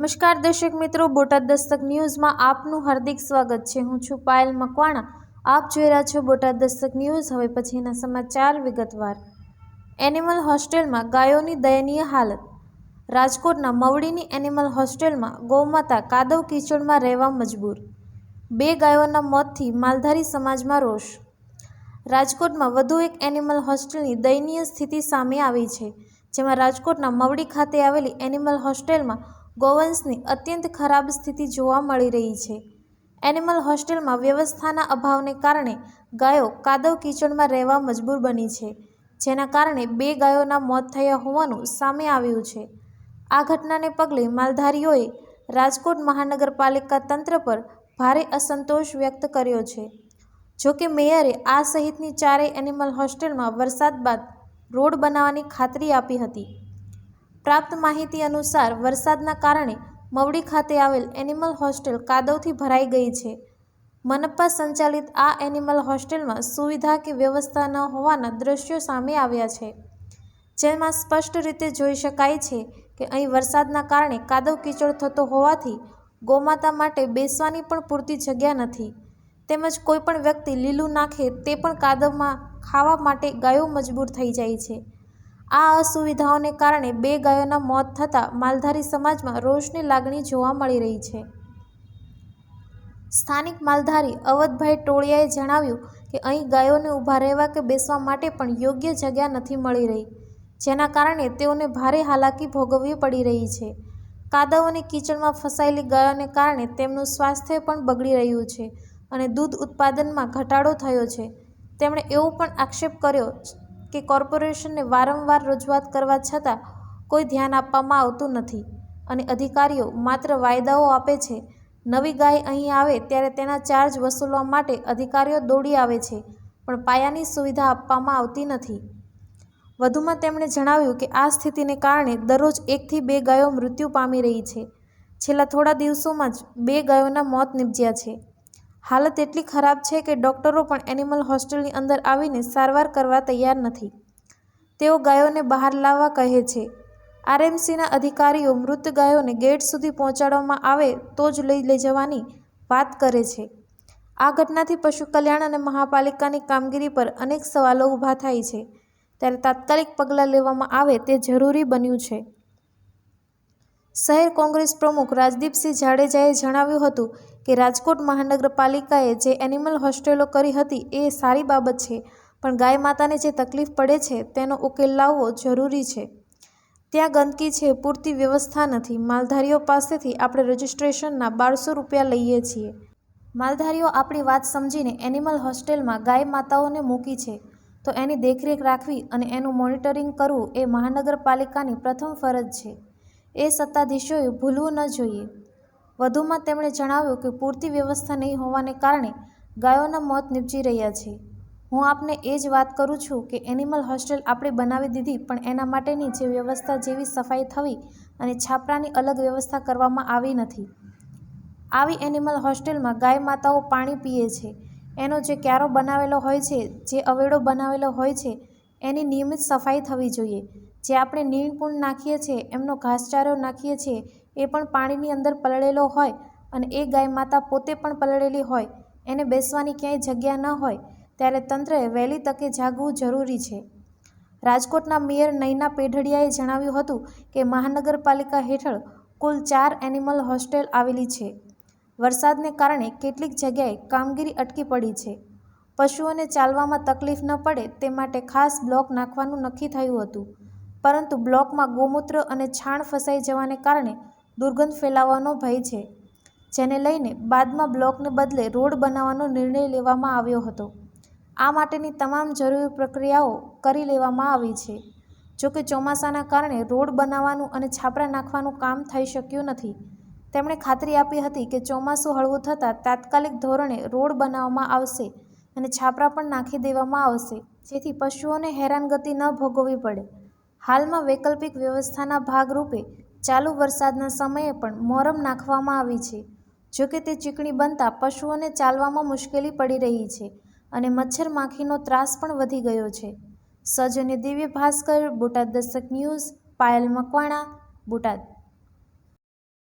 નમસ્કાર દર્શક મિત્રો, બોટાદ દસ્તક ન્યૂઝમાં આપનું હાર્દિક સ્વાગત છે. હું છું પાયલ મકવાણા. આપ જોઈ રહ્યા છો બોટાદ દસ્તક ન્યૂઝ. હવે પછીના સમાચાર વિગતવાર. એનિમલ હોસ્ટેલમાં ગાયોની દયનીય હાલત. રાજકોટના મવડીની એનિમલ હોસ્ટેલમાં ગૌમાતા કાદવ કીચડમાં રહેવા મજબૂર. બે ગાયોના મોતથી માલધારી સમાજમાં રોષ. રાજકોટમાં વધુ એક એનિમલ હોસ્ટેલની દયનીય સ્થિતિ સામે આવી છે, જેમાં રાજકોટના મવડી ખાતે આવેલી એનિમલ હોસ્ટેલમાં ગોવંશની અત્યંત ખરાબ સ્થિતિ જોવા મળી રહી છે. એનિમલ હોસ્ટેલમાં વ્યવસ્થાના અભાવને કારણે ગાયો કાદવ કીચડમાં રહેવા મજબૂર બની છે, જેના કારણે બે ગાયોના મોત થયા હોવાનું સામે આવ્યું છે. આ ઘટનાને પગલે માલધારીઓએ રાજકોટ મહાનગરપાલિકા તંત્ર પર ભારે અસંતોષ વ્યક્ત કર્યો છે. જોકે મેયરે આ સહિતની ચારેય એનિમલ હોસ્ટેલમાં વરસાદ બાદ રોડ બનાવવાની ખાતરી આપી હતી. પ્રાપ્ત માહિતી અનુસાર વરસાદના કારણે મવડી ખાતે આવેલ એનિમલ હોસ્ટેલ કાદવથી ભરાઈ ગઈ છે. મનપા સંચાલિત આ એનિમલ હોસ્ટેલમાં સુવિધા કે વ્યવસ્થા ન હોવાના દ્રશ્યો સામે આવ્યા છે. જેમાં સ્પષ્ટ રીતે જોઈ શકાય છે કે અહીં વરસાદના કારણે કાદવ કીચડ થતો હોવાથી ગોમાતા માટે બેસવાની પણ પૂરતી જગ્યા નથી. તેમજ કોઈપણ વ્યક્તિ લીલું નાખે તે પણ કાદવમાં ખાવા માટે ગાયો મજબૂર થઈ જાય છે. આ અસુવિધાઓને કારણે બે ગાયોના મોત થતાં માલધારી સમાજમાં રોષની લાગણી જોવા મળી રહી છે. સ્થાનિક માલધારી અવધભાઈ ટોળિયાએ જણાવ્યું કે અહીં ગાયોને ઊભા રહેવા કે બેસવા માટે પણ યોગ્ય જગ્યા નથી મળી રહી, જેના કારણે તેઓને ભારે હાલાકી ભોગવવી પડી રહી છે. કાદવ અને કિચડમાં ફસાયેલી ગાયોને કારણે તેમનું સ્વાસ્થ્ય પણ બગડી રહ્યું છે અને દૂધ ઉત્પાદનમાં ઘટાડો થયો છે. તેમણે એવો પણ આક્ષેપ કર્યો કે કોર્પોરેશનને વારંવાર રજૂઆત કરવા છતાં કોઈ ધ્યાન આપવામાં આવતું નથી અને અધિકારીઓ માત્ર વાયદાઓ આપે છે. નવી ગાય અહીં આવે ત્યારે તેના ચાર્જ વસૂલવા માટે અધિકારીઓ દોડી આવે છે, પણ પાયાની સુવિધા આપવામાં આવતી નથી. વધુમાં તેમણે જણાવ્યું કે આ સ્થિતિને કારણે દરરોજ એકથી બે ગાયો મૃત્યુ પામી રહી છે. છેલ્લા થોડા દિવસોમાં જ બે ગાયોના મોત નિપજ્યા છે. હાલત એટલી ખરાબ છે કે ડૉક્ટરો પણ એનિમલ હોસ્ટેલની અંદર આવીને સારવાર કરવા તૈયાર નથી. તેઓ ગાયોને બહાર લાવવા કહે છે. આરએમસીના અધિકારીઓ મૃત ગાયોને ગેટ સુધી પહોંચાડવામાં આવે તો જ લઈ લઈ જવાની વાત કરે છે. આ ઘટનાથી પશુ કલ્યાણ અને મહાપાલિકાની કામગીરી પર અનેક સવાલો ઊભા થાય છે. ત્યારે તાત્કાલિક પગલાં લેવામાં આવે તે જરૂરી બન્યું છે. શહેર કોંગ્રેસ પ્રમુખ રાજદીપસિંહ જાડેજાએ જણાવ્યું હતું કે રાજકોટ મહાનગરપાલિકાએ જે એનિમલ હોસ્ટેલો કરી હતી એ સારી બાબત છે, પણ ગાય માતાને જે તકલીફ પડે છે તેનો ઉકેલ લાવવો જરૂરી છે. ત્યાં ગંદકી છે, પૂરતી વ્યવસ્થા નથી. માલધારીઓ પાસેથી આપણે રજિસ્ટ્રેશનના બારસો રૂપિયા લઈએ છીએ. માલધારીઓ આપણી વાત સમજીને એનિમલ હોસ્ટેલમાં ગાય માતાઓને મૂકી છે, તો એની દેખરેખ રાખવી અને એનું મોનિટરિંગ કરવું એ મહાનગરપાલિકાની પ્રથમ ફરજ છે. એ સત્તાધીશોએ ભૂલવું ન જોઈએ. વધુમાં તેમણે જણાવ્યું કે પૂરતી વ્યવસ્થા નહીં હોવાને કારણે ગાયોના મોત નીપજી રહ્યા છે. હું આપને એ જ વાત કરું છું કે એનિમલ હોસ્ટેલ આપણે બનાવી દીધી પણ એના માટેની જે વ્યવસ્થા જેવી સફાઈ થવી અને છાપરાની અલગ વ્યવસ્થા કરવામાં આવી નથી. આવી એનિમલ હોસ્ટેલમાં ગાય માતાઓ પાણી પીએ છે. એનો જે ક્યારો બનાવેલો હોય છે, જે અવેડો બનાવેલો હોય છે, એની નિયમિત સફાઈ થવી જોઈએ. જે આપણે નીણપૂણ નાખીએ છીએ, એમનો ઘાસચારો નાખીએ છીએ, એ પણ પાણીની અંદર પલળેલો હોય અને એ ગાય માતા પોતે પણ પલળેલી હોય, એને બેસવાની ક્યાંય જગ્યા ન હોય, ત્યારે તંત્રએ વહેલી તકે જાગવું જરૂરી છે. રાજકોટના મેયર નૈના પેઢડિયાએ જણાવ્યું હતું કે મહાનગરપાલિકા હેઠળ કુલ ચાર એનિમલ હોસ્ટેલ આવેલી છે. વરસાદને કારણે કેટલીક જગ્યાએ કામગીરી અટકી પડી છે. પશુઓને ચાલવામાં તકલીફ ન પડે તે માટે ખાસ બ્લોક નાખવાનું નક્કી થયું હતું. પરંતુ બ્લોકમાં ગૌમૂત્ર અને છાણ ફસાઈ જવાને કારણે દુર્ગંધ ફેલાવાનો ભય છે, જેને લઈને બાદમાં બ્લોકને બદલે રોડ બનાવવાનો નિર્ણય લેવામાં આવ્યો હતો. આ માટેની તમામ જરૂરી પ્રક્રિયાઓ કરી લેવામાં આવી છે. જોકે ચોમાસાના કારણે રોડ બનાવવાનું અને છાપરા નાખવાનું કામ થઈ શક્યું નથી. તેમણે ખાતરી આપી હતી કે ચોમાસું હળવું થતાં તાત્કાલિક ધોરણે રોડ બનાવવામાં આવશે અને છાપરા પણ નાખી દેવામાં આવશે, જેથી પશુઓને હેરાનગતિ ન ભોગવવી પડે. હાલમાં વૈકલ્પિક વ્યવસ્થાના ભાગરૂપે ચાલુ વરસાદના સમયે પણ મોરમ નાખવામાં આવી છે. જોકે તે ચીકણી બનતા પશુઓને ચાલવામાં મુશ્કેલી પડી રહી છે અને મચ્છર માખીનો ત્રાસ પણ વધી ગયો છે. સજને દિવ્ય ભાસ્કર, બોટાદ દસ્તક ન્યૂઝ, પાયલ મકવાણા, બોટાદ.